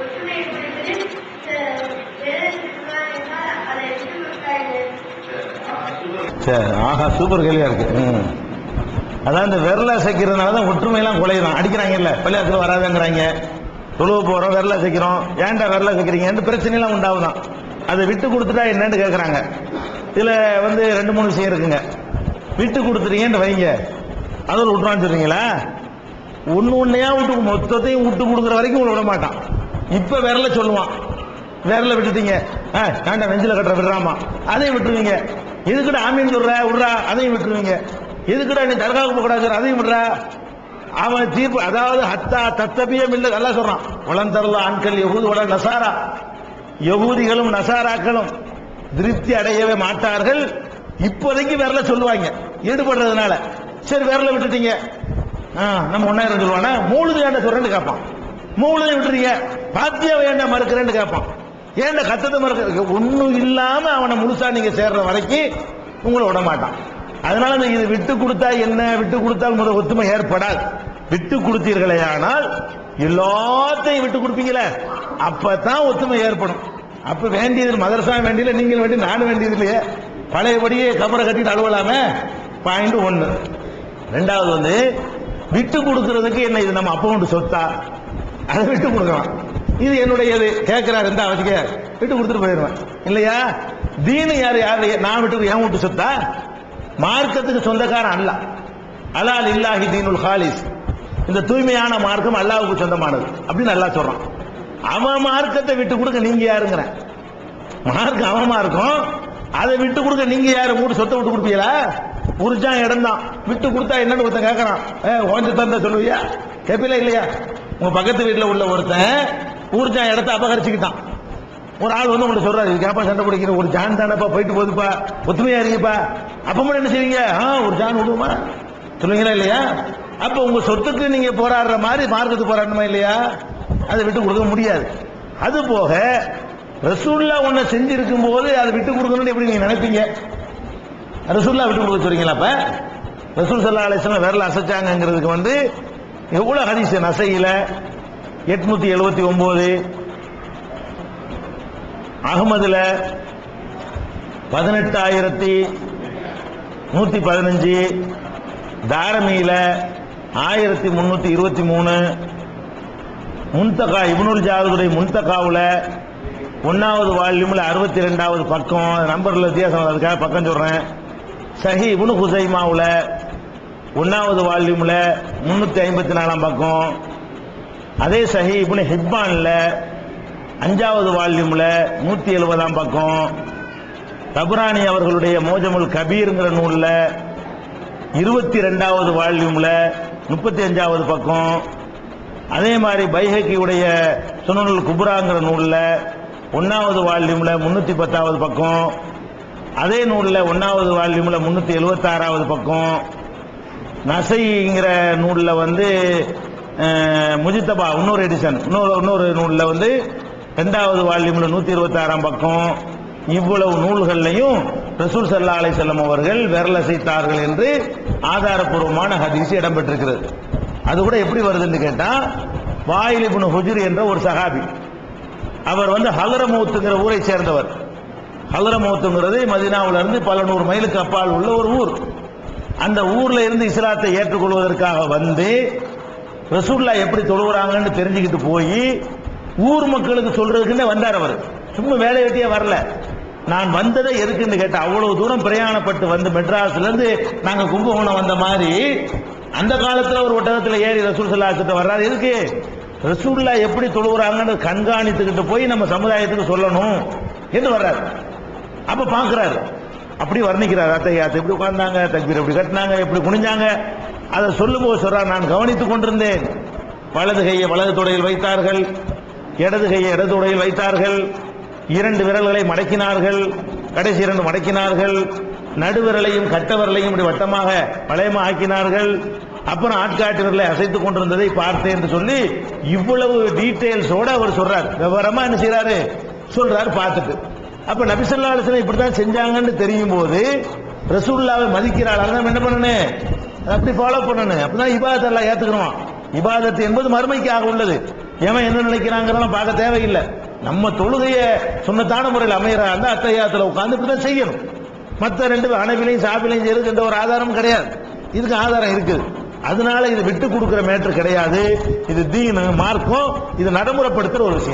ஒற்றுமை சரி ஆஹா சூப்பர் கேள்வியா இருக்கு. ம். அதான் இந்த விரல அசைக்கிறதுனால தான் ஒற்றுமையெல்லாம் குலையுதான் அடிக்கிறாங்கல்ல பள்ளியாத்துல வராதுங்கிறாங்க. தொழுவு போறோம் விரல அசைக்கிறோம். ஏன்டா விரல அசைக்கிறீங்கன்னு பிரச்சனைலாம் உண்டாகுதான். அதை விட்டு கொடுத்துட்டா என்னன்னு கேட்குறாங்க இதுல வந்து ரெண்டு மூணு விஷயம் இருக்குங்க. விட்டு கொடுத்துட்டீங்கன்னு வைங்க. அதில் விட்டுறான்னு சொல்றீங்களா ஒன்று ஒன்றையா விட்டு மொத்தத்தையும் விட்டு கொடுக்குற வரைக்கும் உங்களை விட மாட்டான். இப்போ விரல சொல்லுவான். விரல விட்டுட்டீங்க. ஆ வேண்டாம் நெஞ்சில கட்டுற விடுறாமா அதையும் விட்டுருவீங்க. எதுக்குடா ஆமீன் சொல்ற? விடுறா அதையும் விட்டுருவீங்க. எதுக்குடா நீ தர்காவுக்கு போகக்கூடாது அதையும் விடுறா. அவன் தீர்ப்பு அதாவது ஹத்தா தத்தபியம் இல்லை நல்லா சொல்றான். வளந்தரல ஆண்கள் யகூது வள நசாரா. யகூதிகளும் நசாராக்களும் திருப்தி அடையவே மாட்டார்கள். இப்போதைக்கு விரல சொல்லுவாங்க. ஈடுபடுறதுனால. சரி விரல விட்டுட்டீங்க. நம்ம ஒன்னாயிரம் சொல்லுவானா? மூழுது ஏண்ட சொல்றேன்னு கேட்பான். மூழுதை விட்டுறீங்க பாத்தியாவை ஏண்ட மறுக்கிறேன்னு கேட்பான். ஏன்டா கத்தத்தை மறுக்க? ஒன்றும் இல்லாம அவனை முழுசா நீங்க சேர்ற வரைக்கும் உங்களை விட மாட்டான். அதனால நீங்க இது விட்டு கொடுத்தா என்ன? விட்டு கொடுத்தால் முதல் ஒத்துமை ஏற்படாது. விட்டு கொடுத்தீர்களே ஆனால் எல்லாத்தையும் விட்டு கொடுப்பீங்களே. அப்பதான் ஒத்துமை ஏற்படும். அப்ப வேண்டியது மதரசா வேண்டியது நீங்கள் வேண்டியது நானும் வேண்டியது இல்லையே. பழையபடியே கபரை கட்டிட்டு அழுவலாமே? பாயிண்ட் ஒன்று ரெண்டாவது வந்து விட்டு கொடுக்கறதுக்கு என்ன இது? நம்ம அப்பவுண்டு சொத்தா? அதை விட்டு கொடுக்கலாம். இது என்னுடையது. கேட்கிறாரு இருந்தா வச்சுக்க விட்டு கொடுத்துட்டு போயிடுவேன். இல்லையா? தீனு யார்? யார்? நான் விட்டு ஏன் விட்டு சொத்தா? மார்க்கத்துக்கு சொந்தக்காரன் அல்ல. அலால் இல்லாஹி தீனுல் ஹாலிஸ். இந்த தூய்மையான மார்க்கம் அல்லாவுக்கு சொந்தமானது. அப்படின்னு நல்லா சொல்றான். அவன் மார்க்கத்தை விட்டு கொடுக்க நீங்க யாருங்கிற? மார்க்கம் அவமா இருக்கும் அதை விட்டு கொடுக்க நீங்க யாரு? மூணு சொத்தை விட்டு கொடுப்பீங்களா? உரிச்சான் இடம் தான் விட்டு கொடுத்தா என்னன்னு ஒருத்தன் கேட்கறான் ஏ ஓஞ்ச தந்த சொல்லுவியா? கேப்பில இல்லையா? உங்க பக்கத்து வீட்டில் உள்ள ஒருத்தன் ஊர்ஜா இடத்த அபகரிச்சுக்கிட்டான். ஒரு ஆள் வந்து உங்கள்ட்ட சொல்றாரு கேப்பா சண்டை பிடிக்கிற ஒரு ஜான் தானப்பா போயிட்டு போகுதுப்பா. ஒத்துமையா இருக்கீப்பா. அப்ப மட்டும் என்ன செய்வீங்க ஆ ஒரு ஜான் விடுமா சொல்லுவீங்களா இல்லையா? அப்ப உங்க சொத்துக்கு நீங்க போராடுற மாதிரி மார்க்கத்துக்கு போராடணுமா இல்லையா? அதை விட்டு கொடுக்க முடியாது. அது போக ரசூல்லா ஒன்ன செஞ்சிருக்கும் போது அதை விட்டு கொடுக்கணும்னு எப்படி நீங்க நினைப்பீங்க? ரசூல்லா விட்டு கொடுக்க சொல்றீங்களா அப்ப? ரசூல் சல்லா அலிஸ்லாம் விரல அசைச்சாங்கிறதுக்கு வந்து எவ்வளவு ஹதீஸ் நசையில? எட்நூத்தி எழுபத்தி ஒன்பது அகமதுல பதினெட்டாயிரத்தி நூத்தி பதினஞ்சு. தாரமியில ஆயிரத்தி முன்னூத்தி இருபத்தி மூணு. முன்தகா இப்னுல் ஜாவுடைய முன்தகாவில் ஒன்னாவது வால்யூமில் அறுபத்தி ரெண்டாவது பக்கம். நம்பர்ல வித்தியாசம் அதுக்காக பக்கம் சொல்றேன். சஹி இபுனு ஹுசைமாவுல ஒன்னாவது வால்யூம்ல முன்னூத்தி ஐம்பத்தி நாலாம் பக்கம். அதே சஹி இபுனு ஹிப்பான்ல அஞ்சாவது வால்யூம்ல நூத்தி எழுபதாம் பக்கம். தபுராணி அவர்களுடைய மோஜமுல் கபீருங்கிற நூல்ல இருபத்தி ரெண்டாவது வால்யூம்ல முப்பத்தி அஞ்சாவது பக்கம். அதே மாதிரி பைஹக்கியுடைய சுனநூல் குபுராங்கிற நூல்ல ஒன்னாவது வால்யூம்ல முன்னூத்தி பத்தாவது பக்கம். அதே நூலில் ஒன்றாவது வால்யூமில் முந்நூற்றி எழுபத்தாறாவது பக்கம் நசைங்கிற நூலில் வந்து முஜித்தபா இன்னொரு எடிஷன் இன்னொரு இன்னொரு நூலில் வந்து ரெண்டாவது வால்யூமில் நூற்றி இருபத்தாறாம் பக்கம் இவ்வளவு நூல்கள்லையும் ரசூல் சல்லா அலை செல்லம் அவர்கள் விரலசைத்தார்கள் என்று ஆதாரப்பூர்வமான ஹதீஸ் இடம்பெற்றிருக்கிறது. அது கூட எப்படி வருதுன்னு கேட்டால் வாயில் இப்னு என்ற ஒரு சஹாபி அவர் வந்து ஹலரமூத்துங்கிற ஊரை சேர்ந்தவர். ஹலரமோத்துங்கிறது மதினாவுல இருந்து பல நூறு மைலுக்கு அப்பால் உள்ள ஒரு ஊர். அந்த ஊர்ல இருந்து இஸ்லாத்தை ஏற்றுக்கொள்வதற்காக வந்து ரசூல்லா எப்படி தொழுகிறாங்கன்னு தெரிஞ்சுக்கிட்டு போய் ஊர் மக்களுக்கு சொல்றதுக்குன்னு வந்தார் அவர். சும்மா வேலை வெட்டியே வரல. நான் வந்ததை எதுக்குன்னு கேட்ட அவ்வளவு தூரம் பிரயாணப்பட்டு வந்து மெட்ராஸ்ல இருந்து நாங்க கும்பகோணம் வந்த மாதிரி அந்த காலத்துல ஒரு ஒட்டகத்துல ஏறி ரசூல் கிட்ட வர்றாரு. எதுக்கு? ரசூல்லா எப்படி தொழுகிறாங்கன்னு கண்காணித்துக்கிட்டு போய் நம்ம சமுதாயத்துக்கு சொல்லணும் என்று வர்றாரு. அப்ப பாக்குறாரு. அப்படி வர்ணிக்கிறார். அத்தையாத்து எப்படி உட்கார்ந்தாங்க தக்பீர் எப்படி கட்டினாங்க எப்படி குனிஞ்சாங்க. அதை சொல்லும்போது சொல்றா நான் கவனித்துக் கொண்டிருந்தேன். வலது கையை வலது தொடையில் வைத்தார்கள். இடது கையை இடது தொடையில் வைத்தார்கள். இரண்டு விரல்களை மடக்கினார்கள். கடைசி இரண்டு மடக்கினார்கள். நடுவிரலையும் கட்ட விரலையும் இப்படி வட்டமாக வளையமா ஆக்கினார்கள். அப்புறம் ஆட்காட்டு விரலை அசைத்துக் கொண்டிருந்ததை பார்த்தேன் என்று சொல்லி இவ்வளவு டீட்டெயில்ஸோட அவர் சொல்றார். விவரமா என்ன செய்யறாரு சொல்றாரு பார்த்துட்டு. அப்ப நபிசல்லா அலிஸ்லாம் இப்படித்தான் செஞ்சாங்கன்னு தெரியும் போது ரசூல்லாவை மதிக்கிறாள் அதான் என்ன பண்ணணும்? அப்படி ஃபாலோ பண்ணணும். அப்பதான் இபாதத்தை எல்லாம் ஏத்துக்கணும் இபாதத்து என்பது மறுமைக்காக உள்ளது. ஏன் என்ன நினைக்கிறாங்கிறதெல்லாம் பார்க்க தேவையில்லை. நம்ம தொழுகைய சொன்னத்தான முறையில் அமைகிறா அந்த அத்தையாத்துல உட்கார்ந்து இப்படிதான் செய்யணும். மற்ற ரெண்டு அணைவிலையும் சாப்பிலையும் செய்யறதுக்கு எந்த ஒரு ஆதாரமும் கிடையாது. இதுக்கு ஆதாரம் இருக்குது. அதனால இது விட்டு கொடுக்கிற மேட்ரு கிடையாது. இது தீனு மார்க்கும் இது நடைமுறைப்படுத்துற ஒரு விஷயம்.